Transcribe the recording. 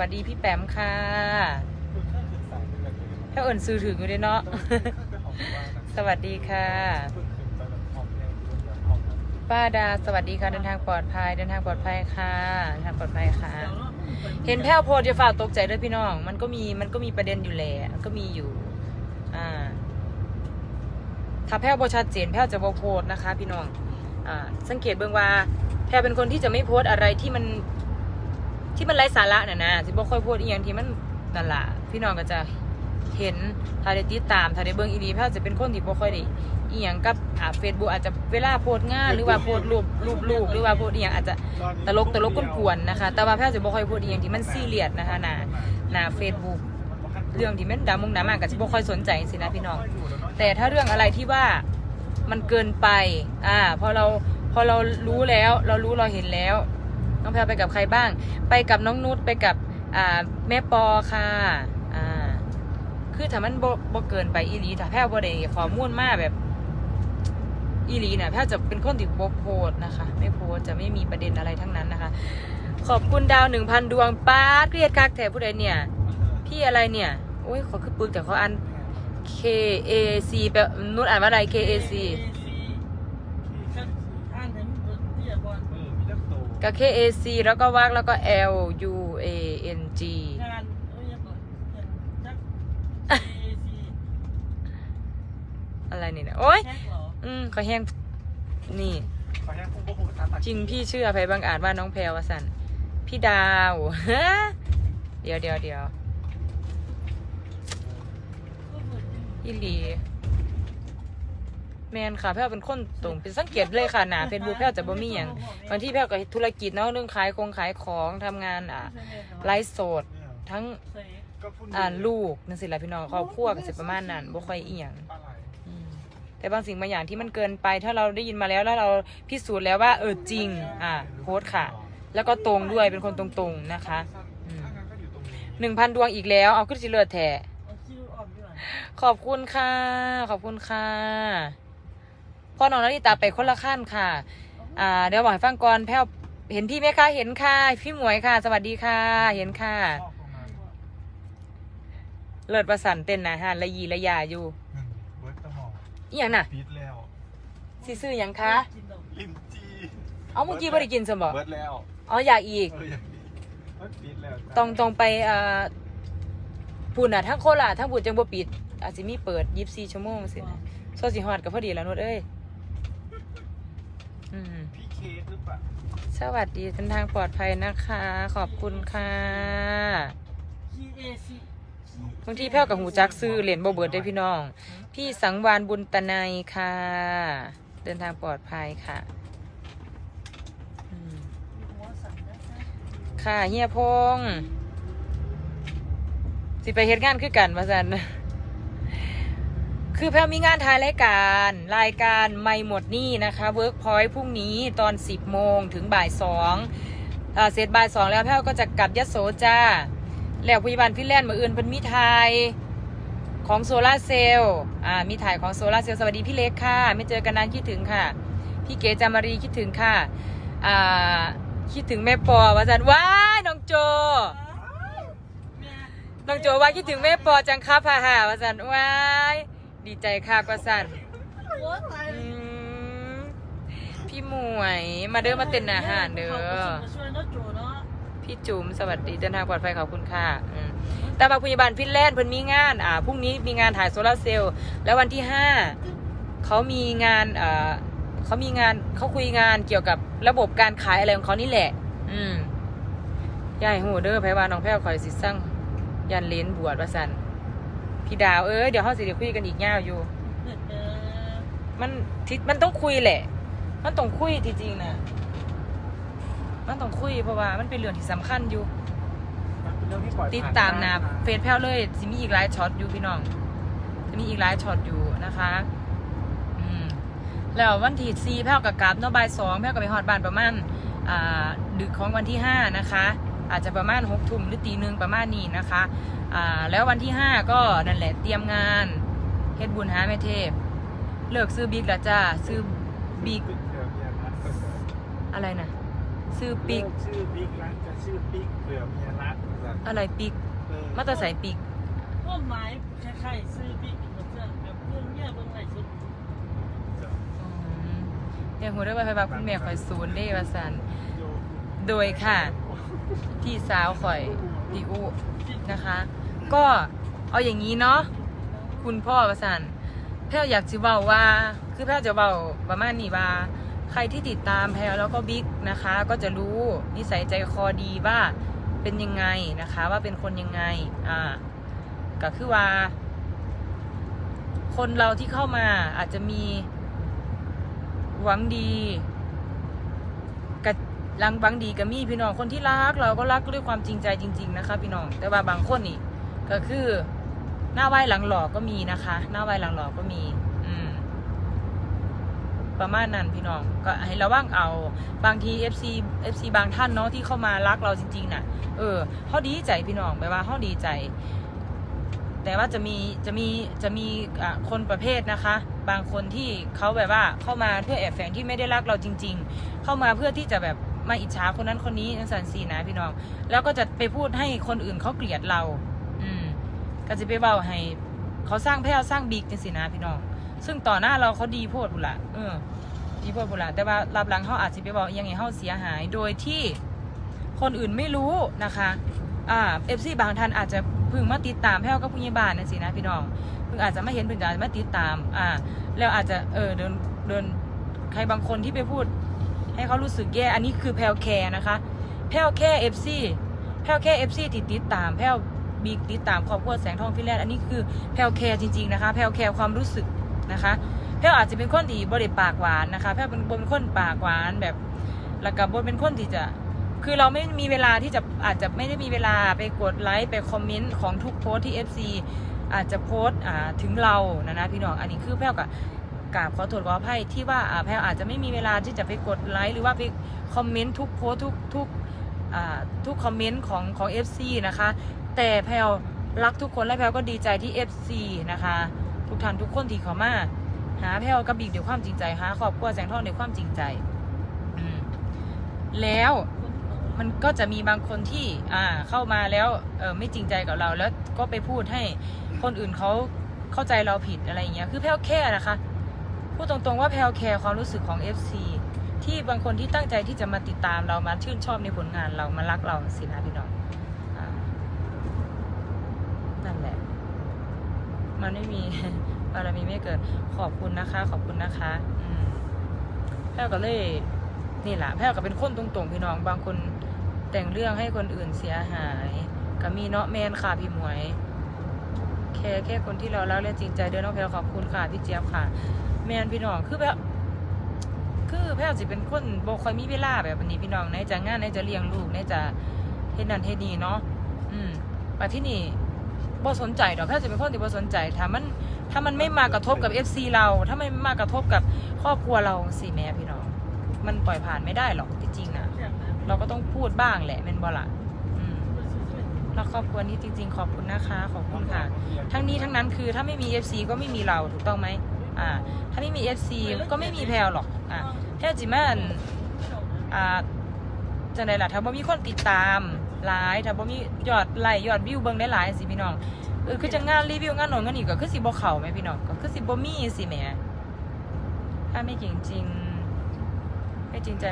วัสดีพี่แปมค่ะถ้าเอิญซื้อถึงอยู่เลยเนาะ สวัสดีค่ะ ป้าดาสวัสดีค่ะเดินทางปลอดภัยเดินทางปลอดภัยค่ะเดินทางปลอดภัยค่ะ เห็นแพ้วโพดจะฝากตกใจด้วยพี่น้อง มันก็มีมันก็มีประเด็นอยู่แหละมันก็มีอยู่ อ่า ถ้าแพ้วบชัดเจนแพ้วจะบโพดนะคะ พี่น้อง อ่า สังเกตเบื้องว่าแพ้วเป็นคนที่จะไม่โพสต์อะไรที่มัน ที่มันไร้สาระน่ะนะสิบ่ค่อยโพสต์อีหยังที่มันนั่นล่ะพี่น้องก็จะเห็นถ้าได้ติดตามถ้าได้เบิ่งอีดีแพ้วจะเป็นคนที่บ่ค่อยได้อีหยังกับอ่าเฟซบุ๊กอาจจะเวลาโพสต์งานหรือว่าโพสต์รูปรูปลูกหรือว่าโพสต์อีหยังอาจจะตลกตลกกวนๆนะคะ แต่ว่าแพทย์จะบ่ค่อยพูดอหย่างที่มันซีเรียสนะคะหน้าหน้าเฟซบุ๊กเรื่องที่มันดามงดราม่าก็จะบ่ค่อยสนใจสินะพี่น้อง แต่ถ้าเรื่องอะไรที่ว่ามันเกินไป อ่า พอเรา พอเรารู้แล้ว เรารู้เราเห็นแล้ว น้องแพลไปกับใครบ้าง ไปกับน้องนุชไปกับแม่ปอค่ะอ่าคือถ้ามันบ่บเกินไปอีหลีถ้าแพลบ่ได้ข้อมูลมากแบบอีหลีเนี่ยแพทย์จะเป็นคนที่โบโพสนะคะ ไม่โพสจะไม่มีประเด็นอะไรทั้งนั้นนะคะ ขอบคุณดาวหนึ่งพันดวงป้าเกลียดคักแถผู้ใดเนี่ย พี่อะไรเนี่ยโอ้ยขอคือปึกแต่เขาอัน K A C แปลนุชอ่านว่าอะไร K A C กับ K A C แล้วก็วักแล้วก็ L U A N G งานเอ้ยยังก่อนจัก AAC อะไรนี่เนี่ยโอ้ยแท็กเหรออืมขอแห้งนี่จริงพี่เชื่อภัยบางอาจว่าน้องแพรวสันพี่ดาว เดี๋ยวเดี๋ยวเดี๋ยวอีหลี แมนค่ะแพรวเป็นคนตรงเป็นสังเกตเลยค่ะหนาเฟซบุ๊กแพรวจะบ่มีอย่างบางที่แพรวก็ธุรกิจเนาะเรื่องขายคงขายของทำงานอะไลฟ์สดทั้งอ่านลูกนั่นสิละพี่น้องครอบครัวก็สิประมาณนั้นบ่ค่อยเอียงอืมแต่บางสิ่งบางอย่างที่มันเกินไป ถ้าเราได้ยินมาแล้วแล้วเราพิสูจน์แล้วว่าเออจริง อะโพสต์ค่ะ แล้วก็ตรงด้วยเป็นคนตรงๆนะคะหนึ่งพันดวงอีกแล้ว เอาขึ้นสิเลือดแท้ขอบคุณค่ะ ขอบคุณค่ะ พ่อน้องนาริตาไปคนละขั้นค่ะ อ่าเดี๋ยวบอกให้ฟังก่อนแพ้วเห็นพี่ไหมคะ เห็นค่ะ พี่หมวยค่ะ สวัสดีค่ะ เห็นค่ะ เลิศประสันเต้นนะฮะละยีละยาอยู่เบิร์ดสมองอีหยังน่ะปีดแล้วสิซื้อหยังคะกินดอกลิมจีเอาเมื่อกี้ไม่ได้กินสมบเบิร์ดแล้วอ๋ออยากอีก เอออย่างนี้เบิร์ดปีดแล้วต้องต้องไปเอ่อปุ่นอะทั้งโคราชทั้งปุ่นจังบ่ปิดอาจสิมีเปิดยีิบสี่ชั่วโมงสินะโซสิฮอดก็พอดีแล้วนุชเอ้ยอืม พี่เคสหรือเปล่าสวัสดีเดินทางปลอดภัยนะคะ ขอบคุณค่ะ KAC บางทีแพ้วกับหูจักซื้อเหรียญบ่เบิดได้อพี่น้อง พี่สังวานบุญตะไนยค่ะ เดินทางปลอดภัยค่ะอืมหัวสั่นนะคะค่ะเฮียพงษ์สิไปเฮ็ดงานคือกันมาสัน คือแพลมีงานถ่ายรายการรายการไม่หมดนี่นะคะเวิร์กพอยต์พรุ่งนี้ตอน 10 โมงถึงบ่าย2อ่าเสร็จบ่าย2แล้วแพลก็จะกลับยะโสจ้า แล้วพยาบาลฟินแลนด์มาอื่นเพิ่นมีถ่ายของโซลาร์เซลล์อ่ามีถ่ายของโซลาร์เซลล์สวัสดีพี่เล็กค่ะ ไม่เจอกันนานคิดถึงค่ะ พี่เก๋จามารีคิดถึงค่ะอ่าคิดถึงแม่ปอว่าสันว้ายน้องโจน้องโจว่าคิดถึงแม่ปอจังครับฮ่าฮ่าว่าสันว้าย ดีใจค่ะกว่าสันหัวตายอืมพี่หมวยมาเด้อมาเต้นอาหารเด้อขบคุณมาช่วยน้องโจเนาะพี่จุ๋มสวัสดีเดินทางปลอดภัยขอบคุณค่ะอืมแต่บางพยาบาลฟินแลนด์เพิ่นมีงาน อ่าพรุ่งนี้มีงานถ่ายโซลาร์เซลล์แล้ววันที่ห้าเขามีงานเอ่อเขามีงานเขาคุยงานเกี่ยวกับระบบการขายอะไรของเขานี่แหละ อืมยายหูเด้อไผว่าน้องแพ้วคอยสิสั่งยันเลนบวชว่าสัน พี่ดาวเอ้ยเดี๋ยวเขาสิเดี๋ยวคุยกันอีกยาวอยู่เออมันทิมันต้องคุยแหละ มันต้องคุยจริงๆนะมันต้องคุยเพราะว่ามันเป็นเรื่องที่สำคัญอยู่ติดตามนะเฟซแพ้วเลยจะมีอีกหลายช็อตอยู่พี่น้องจะมีอีกหลายช็อตอยู่นะคะอืมแล้ววันที่สี่แพ้วกับกราบเนาะบ่ายสองแพ้วกับไปฮอดบ้านประมาณอ่าดึกของวันที่ห้านะคะ อาจจะประมาณหกทุ่มหรือตีหนึ่งประมาณนี้นะคะอ่าแล้ววันที่ห้าก็นั่นแหละเตรียมงานเฮ็ดบุญหาแม่เทพ เลิกซื้อบิ๊กแล้วจ้าซื้อบิ๊กอะไรนะซื้อปิ๊บิ๊กกชื่อบิ๊กรักจะชื่อปิ๊กเผื่อเมียรักอะไรปีกมาตาใส่ปีกก็ไม้คล้ายๆซื้อปีกเหมือนกันแบบเรื่องเนี่ยเบิ่งไหนสุดอืมเดี๋ยวหัวได้ไปไปบาคุณแม่คอยศูนย์เด้ว่าสันโดยค่ะ พี่สาวข่อยพี่อุนะคะ ก็เอาอย่างนี้เนาะคุณพ่อว่าสันแพลวอยากจะเบาว่า คือแพลวจะเบาประมาณนี้ว่า ใครที่ติดตามแพลวแล้วก็บิ๊กนะคะ ก็จะรู้นิสัยใจคอดีว่าเป็นยังไงนะคะ ว่าเป็นคนยังไงอ่าก็คือว่า คนเราที่เข้ามาอาจจะมีหวังดี ลังหวังดีกับมีพี่น้องคนที่รัก เราก็รักด้วยความจริงใจจริง ๆ นะคะ พี่น้อง แต่ว่าบางคนนี่ก็คือหน้าไหวหลังหลอกก็มีนะคะ หน้าไหวหลังหลอกก็มี อืม ประมาณนั้นพี่น้องก็ให้ระวังเอา บางที FC FC บางท่านเนาะที่เข้ามารักเราจริงๆน่ะ เออเขาดีใจพี่น้องแปลว่าเขาดีใจ แต่ว่าจะมีจะมีจะมีะคนประเภทนะคะ บางคนที่เขาแบบว่าเข้ามาเพื่อแอบแฝงที่ไม่ได้รักเราจริง ๆ เข้ามาเพื่อที่จะแบบ มาอิจฉาคนนั้นคนนี้นังสันสีนะพี่น้อง แล้วก็จะไปพูดให้คนอื่นเขาเกลียดเรา อืม ก็จะไปเบาให้ เขาสร้างแพร่สร้างบิ๊กจังสินะพี่น้อง ซึ่งต่อหน้าเราเขาดีโพดบุละเออ ดีโพดบุละแต่ว่ารับหลังเขาอาจจะไปบอกยังไงเขาเสียหาย โดยที่คนอื่นไม่รู้นะคะ อ่าเอฟซีบางท่านอาจจะพิ่งมาติดตามแพร่กับผู้ใหญ่บ้านนะสินะพี่น้องเพิ่งอาจจะไม่เห็นเพิ่งอาจจะมาติดตาม อ่า แล้วอาจจะเออเดินเดินใครบางคนที่ไปพูด ให้เขารู้สึกแย่ อันนี้คือแพลวแคร์นะคะ แพลวแค่เอฟซีแพลวแค่เอฟซีติดติดตามแพลวบิ๊กติดตามครอบครัวแสงทองฟิแลนด์อันนี้คือแพลวแคร์จริงๆนะคะ แพลวแคร์ความรู้สึกนะคะ แพลวอาจจะเป็นคนที่บริปากหวานนะคะ แพลวเป็นบนคนปากหวานแบบ แล้วก็บนเป็นคนที่จะคือเราไม่มีเวลาที่จะอาจจะไม่ได้มีเวลาไปกดไลค์ไปคอมเมนต์ของทุกโพสที่ FC อาจจะโพสต์ถึงเรานะนะพี่น้อง อันนี้คือแพลวกับ กราบขอโทษขออภัยที่ว่าแพลวอาจจะไม่มีเวลาที่จะไปกดไลค์หรือว่าไปคอมเมนต์ทุกโพสทุกทุกทุกคอมเมนต์ของของ FC นะคะ แต่แพลวรักทุกคนและแพลวก็ดีใจที่ FC นะคะ ทุกท่านทุกคนที่เขามาหาแพลวกับบิ๊กด้วยความจริงใจหาครอบครัวแสงทองด้วยความจริงใจแล้วมันก็จะมีบางคนที่อ่าเข้ามาแล้วเออไม่จริงใจกับเรา แล้วก็ไปพูดให้คนอื่นเขาเข้าใจเราผิดอะไรอย่างเงี้ยคือแพลวแค่นะคะ พูดตรงๆว่าแพลวแคร์ความรู้สึกของ FC ที่บางคนที่ตั้งใจที่จะมาติดตามเรามาชื่นชอบในผลงานเรามารักเราสินะพี่น้องอานั่นแหละ มันไม่มีบารมีไม่เกิด ขอบคุณนะคะ ขอบคุณนะคะอืมแพลวก็เลย นี่แหละแพลวก็เป็นคนตรงๆ พี่น้อง บางคนแต่งเรื่องให้คนอื่นเสียหาย ก็มีเนาะแมนค่ะพี่หมวย แค่แค่คนที่เรารักและจริงใจเด้อน้องแพลวขอบคุณค่ะพี่เจี๊ยบค่ะ แมนพี่น้องคือแบบคือแพลวสิเป็นคนบ่ค่อยมีเวลาแบบนี้พี่น้องไหนจะงานไหนจะเลี้ยงลูกไหนจะเฮ็ดนั่นเฮ็ดนี่เนาะอืมมาที่นี่บ่สนใจดอกแพลวจะเป็นคนที่บ่สนใจถ้ามันถ้ามันไม่มากระทบกับ FC เรา ถ้าไม่มากระทบกับครอบครัวเราสิแม่พี่น้อง มันปล่อยผ่านไม่ได้หรอกจริงๆนะแซ่บนะเราก็ต้องพูดบ้างแหละเป็นบอละอืมมัน แล้วครอบครัวนี้จริง ๆ ขอบคุณนะคะขอบคุณค่ะ ทั้งนี้ทั้งนั้นคือถ้าไม่มี FC ก็ไม่มีเราถูกต้องไหมอ่า ถ้าไม่มี FC ก็ไม่มีแพลวหรอกอ่าแพลจิแม่นอ่าจะไหนล่ะถ้าบ่มีคนติดตามหลายถ้าบ่มียอดไลค์ยอดวิวเบิ่งได้หลายสิพี่น้องเออคือจะงานรีวิวงานโน่นงานนี่ก็คือสิบ่เข้าไหมพี่น้องก็คือสิบ่มีสิแหมถ้าไม่จริงจริงไม่จริงใจ